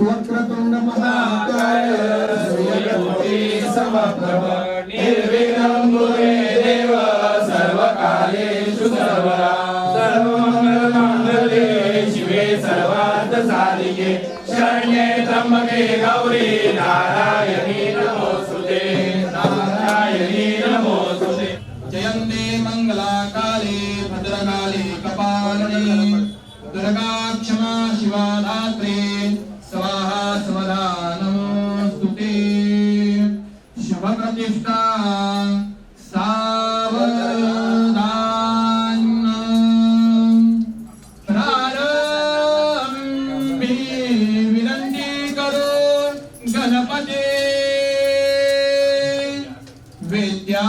वक्रतुंड महाकाय सूर्यकोटी समप्रभ निर्विघ्नं गुरे देव सर्वकालेषु सर्वदा सर्वमङ्गलमाङ्गल्ये शिवे सर्वार्थसाधिके शरण्ये त्र्यम्बके गौरी नारायणी प्रतिष्ठा सावधान। प्रारंभी विनंती करो गणपती। विद्या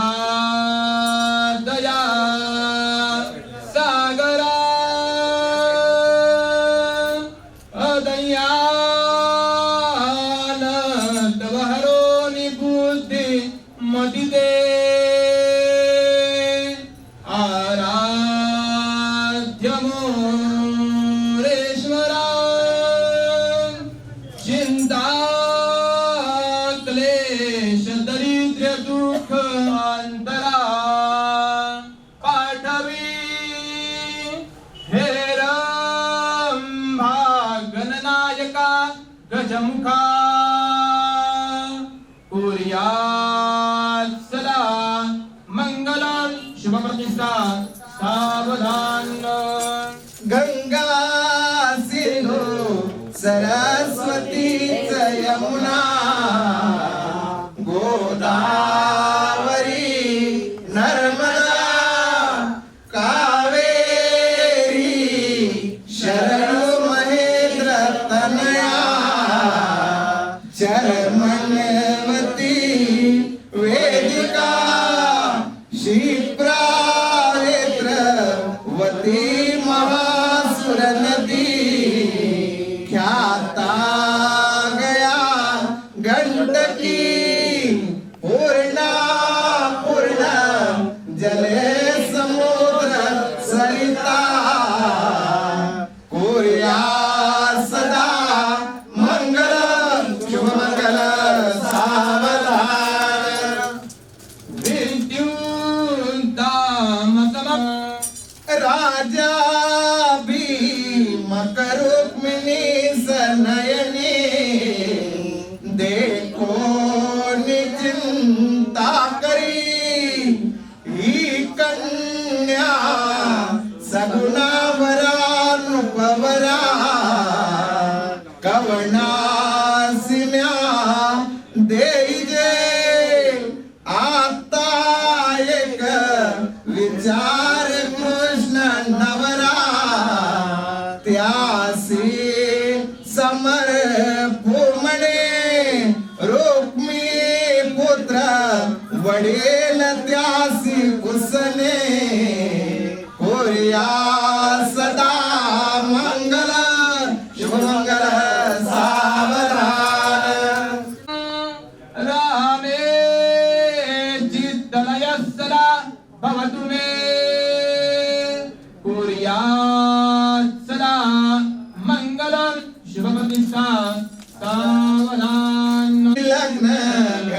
सरस्वती यमुना गोदा Eita! चार कृष्ण नवरा त्यासी समर पूर्मणे रुक्मी पुत्र वडील त्यास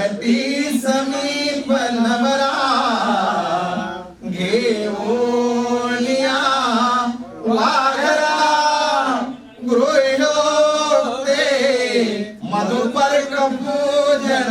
गती समीप नवरा घेऊनिया वाघरा गृहिणो ते मधुपर्क पूजन